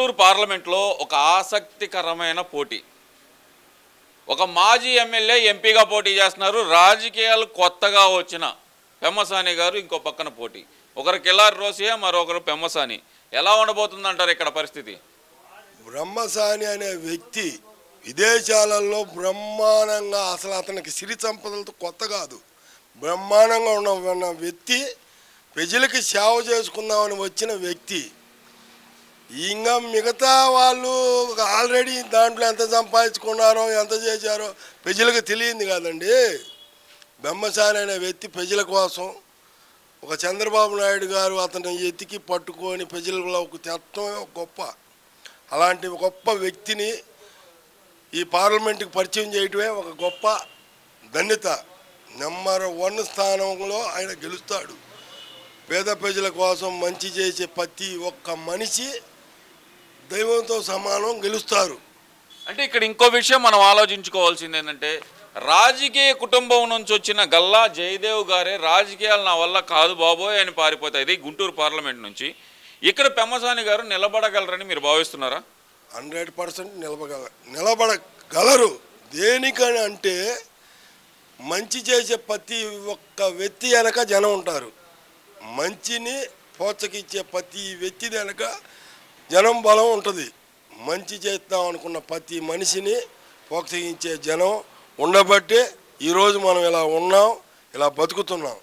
గుంటూరు పార్లమెంట్లో ఒక ఆసక్తికరమైన పోటీ. ఒక మాజీ ఎమ్మెల్యే ఎంపీగా పోటీ చేస్తున్నారు. రాజకీయాలు కొత్తగా వచ్చిన పెమ్మసాని గారు ఇంకో పక్కన పోటీ. ఒకరు కిల్లారి రోసియా మరొకరు పెమ్మసాని. ఎలా ఉండబోతుందంటారు ఇక్కడ పరిస్థితి? బ్రహ్మసాని అనే వ్యక్తి విదేశాలలో బ్రహ్మాండంగా అసలు అతనికి సిరి సంపదలతో కొత్త కాదు. బ్రహ్మాండంగా ఉన్న ఉన్న వ్యక్తి ప్రజలకి సేవ చేసుకుందామని వచ్చిన వ్యక్తి ఇంకా మిగతా వాళ్ళు ఆల్రెడీ దాంట్లో ఎంత సంపాదించుకున్నారో ఎంత చేశారో ప్రజలకు తెలియంది కాదండి. బ్రహ్మచారి అనే వ్యక్తి ప్రజల కోసం ఒక చంద్రబాబు నాయుడు గారు అతని ఎతికి పట్టుకొని ప్రజలకు తెత్తమే ఒక గొప్ప. అలాంటి గొప్ప వ్యక్తిని ఈ పార్లమెంట్కి పరిచయం చేయటమే ఒక గొప్ప ధన్యత. నెంబర్ వన్ స్థానంలో ఆయన గెలుస్తాడు. పేద ప్రజల కోసం మంచి చేసే ప్రతి ఒక్క మనిషి దైవంతో సమానం గెలుస్తారు. అంటే ఇక్కడ ఇంకో విషయం మనం ఆలోచించుకోవాల్సింది ఏంటంటే రాజకీయ కుటుంబం నుంచి వచ్చిన గల్లా జయదేవ్ గారే రాజకీయాలు నా వల్ల కాదు బాబోయ్ అని పారిపోతాయి. ఇది గుంటూరు పార్లమెంట్ నుంచి. ఇక్కడ పెమ్మసాని గారు నిలబడగలరని మీరు భావిస్తున్నారా? Hundred percent నిలబగల నిలబడగలరు. దేనికని అంటే మంచి చేసే ప్రతి ఒక్క వ్యక్తి వెనక జనం ఉంటారు. మంచిని ప్రోత్సహించే ప్రతి వ్యక్తి వెనక జనం బలం ఉంటుంది. మంచి చేద్దాం అనుకున్న ప్రతి మనిషిని ప్రోత్సహించే జనం ఉండబట్టే ఈరోజు మనం ఇలా ఉన్నాం ఇలా బతుకుతున్నాం.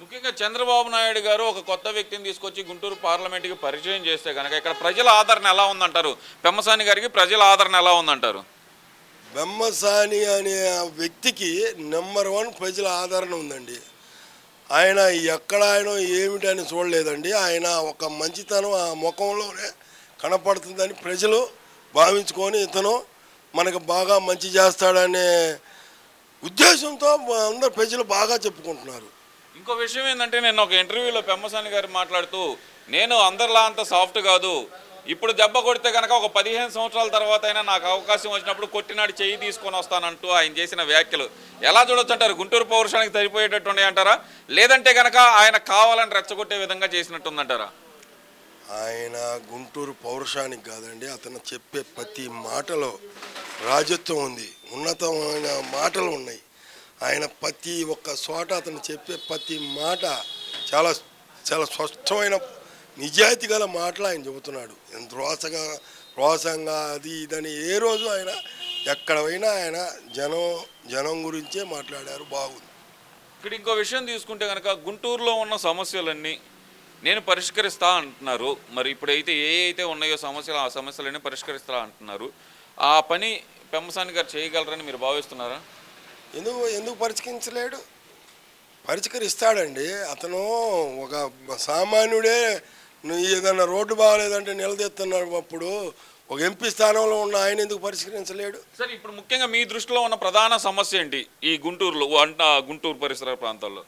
ముఖ్యంగా చంద్రబాబు నాయుడు గారు ఒక కొత్త వ్యక్తిని తీసుకొచ్చి గుంటూరు పార్లమెంట్కి పరిచయం చేస్తే కనుక ఇక్కడ ప్రజల ఆదరణ ఎలా ఉందంటారు? పెమ్మసాని గారికి ప్రజల ఆదరణ ఎలా ఉందంటారు? బెమ్మసాని అనే వ్యక్తికి నెంబర్ వన్ ప్రజల ఆదరణ ఉందండి. ఆయన ఎక్కడ ఆయన ఏమిటని చూడలేదండి. ఆయన ఒక మంచితనం ఆ ముఖంలోనే కనపడుతుందని ప్రజలు భావించుకొని ఇతను మనకు బాగా మంచి చేస్తాడనే ఉద్దేశంతో అందరు ప్రజలు బాగా చెప్పుకుంటున్నారు. ఇంకో విషయం ఏంటంటే నేను ఒక ఇంటర్వ్యూలో పెమ్మసాని గారు మాట్లాడుతూ నేను అందరిలా అంత సాఫ్ట్ కాదు. ఇప్పుడు దెబ్బ కొడితే కనుక ఒక పదిహేను సంవత్సరాల తర్వాత అయినా నాకు అవకాశం వచ్చినప్పుడు కొట్టినాడు చెయ్యి తీసుకొని వస్తానంటూ ఆయన చేసిన వ్యాఖ్యలు. ఎలా చూడొచ్చు అంటారు? గుంటూరు పౌరుషానికి సరిపోయేటట్టు అంటారా లేదంటే కనుక ఆయన కావాలని రెచ్చగొట్టే విధంగా చేసినట్టుందంటారా ఆయన గుంటూరు పౌరుషానికి కాదండి అతను చెప్పే ప్రతి మాటలో రాజత్వం ఉంది. ఉన్నతమైన మాటలు ఉన్నాయి. ఆయన ప్రతి ఒక్క చోట అతను చెప్పే ప్రతి మాట చాలా చాలా స్పష్టమైన నిజాయితీ గల మాటలు ఆయన చెబుతున్నాడు. ఎంత రోసగా రోసంగా అది ఇదని ఏ రోజు ఆయన ఎక్కడ పోయినా ఆయన జనం జనం గురించే మాట్లాడారు. బాగుంది. ఇక్కడ ఇంకో విషయం తీసుకుంటే కనుక గుంటూరులో ఉన్న సమస్యలన్నీ నేను పరిష్కరిస్తా అంటున్నారు. మరి ఇప్పుడైతే ఏ అయితే ఉన్నాయో సమస్యలు ఆ సమస్యలన్నీ పరిష్కరిస్తా అంటున్నారు. ఆ పని పెమ్మసాని గారు చేయగలరని మీరు భావిస్తున్నారా? ఎందుకు ఎందుకు పరిష్కరించలేడు? పరిష్కరిస్తాడండి. అతను ఒక సామాన్యుడే. నువ్వు ఏదైనా రోడ్డు బాగలేదంటే నిలదీస్తున్నాడు అప్పుడు. ఒక ఎంపీ స్థానంలో ఉన్న ఆయన ఎందుకు పరిష్కరించలేడు? సరే ఇప్పుడు ముఖ్యంగా మీ దృష్టిలో ఉన్న ప్రధాన సమస్య ఏంటి? ఈ గుంటూరులో అంట గుంటూరు పరిసర ప్రాంతాల్లో.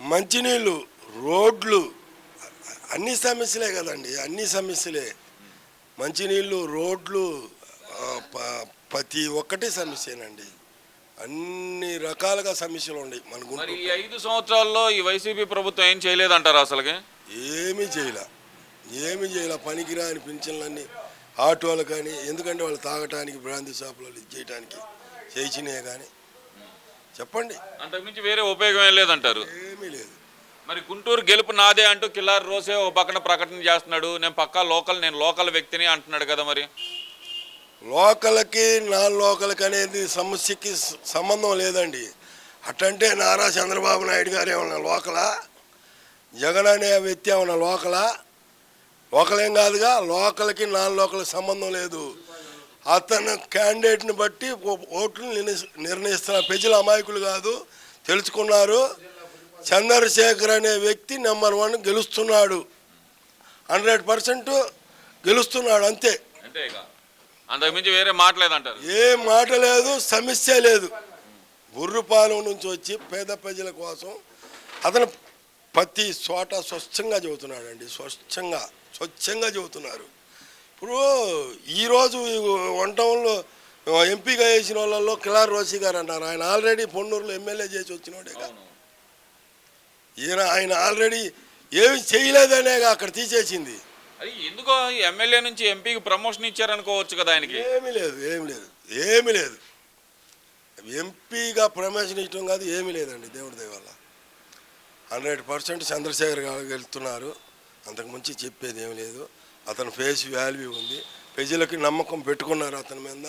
మంచినీళ్ళు రోడ్లు అన్ని సమస్యలే కదండి అన్ని సమస్యలే. మంచినీళ్ళు రోడ్లు ప్రతి ఒక్కటి సమస్యేనండి. అన్ని రకాలుగా సమస్యలు ఉన్నాయి మన గుంటూరు. ఈ ఐదు సంవత్సరాల్లో ఈ వైసీపీ ప్రభుత్వం ఏం చేయలేదంటారా అసలుకి? ఏమీ చేయలే. ఏమీ చేయలే. పనికిరాని పింఛన్లన్నీ ఆటోలు కానీ ఎందుకంటే వాళ్ళు తాగటానికి బ్రాంతి షాపులలో ఇది చేయటానికి చేసినాయి కానీ. చెప్పండి. అంతకుమించి వేరే ఉపయోగం ఏం లేదంటారు? ఏమీ లేదు. మరి గుంటూరు గెలుపు నాదే అంటూ కిల్లారి రోజే ఒక పక్కన ప్రకటన చేస్తున్నాడు. నేను పక్కా లోకల్ నేను లోకల్ వ్యక్తిని అంటున్నాడు కదా మరి. లోకల్కి నాన్ లోకల్కి అనేది సమస్యకి సంబంధం లేదండి. అట్టంటే నారా చంద్రబాబు నాయుడు గారు ఏమన్నా లోకలా? జగన్ అనే వ్యక్తి ఏమన్నా లోకలా? లోకలేం కాదుగా లోకల్కి నాన్ లోకల్ సంబంధం లేదు. అతను క్యాండిడేట్ని బట్టి ఓట్లు నిర్ణయి- నిర్ణయిస్తున్న ప్రజల అమాయకులు కాదు తెలుసుకున్నారు. చంద్రశేఖర్ అనే వ్యక్తి నెంబర్ వన్ గెలుస్తున్నాడు. హండ్రెడ్ పర్సెంట్ గెలుస్తున్నాడు అంతే. అంతే ఇక. అంతకుమించి వేరే మాటలేదంటారు ఏ మాట లేదు సమస్య లేదు. బుర్రుపాలెం నుంచి వచ్చి పేద ప్రజల కోసం అతను ప్రతి చోట స్వచ్ఛంగా చెబుతున్నాడండి స్వచ్ఛంగా స్వచ్ఛంగా చెబుతున్నారు ఇప్పుడు ఈరోజు వంటంలో ఎంపీగా వేసిన వాళ్ళలో కిలార్ రోసి గారు అన్నారు. ఆయన ఆల్రెడీ పొన్నూరులో ఎమ్మెల్యే చేసి వచ్చినోడేగా ఈయన ఆయన ఆల్రెడీ ఏమి చేయలేదనేగా అక్కడ తీసేసింది. అది ఎందుకో ఎమ్మెల్యే నుంచి ఎంపీకి ప్రమోషన్ ఇచ్చారనుకోవచ్చు కదా ఆయనకి. ఏమీ లేదు ఏమి లేదు ఏమీ లేదు. ఎంపీగా ప్రమోషన్ ఇవ్వడం కాదు ఏమీ లేదండి దేవుడి దయ వల్ల. హండ్రెడ్ పర్సెంట్ చంద్రశేఖర్ గారు వెళ్తున్నారు. అంతకు మించి చెప్పేది ఏమీ లేదు. అతని ఫేస్ వాల్యూ ఉంది. ప్రజలకి నమ్మకం పెట్టుకున్నారు అతని మీద.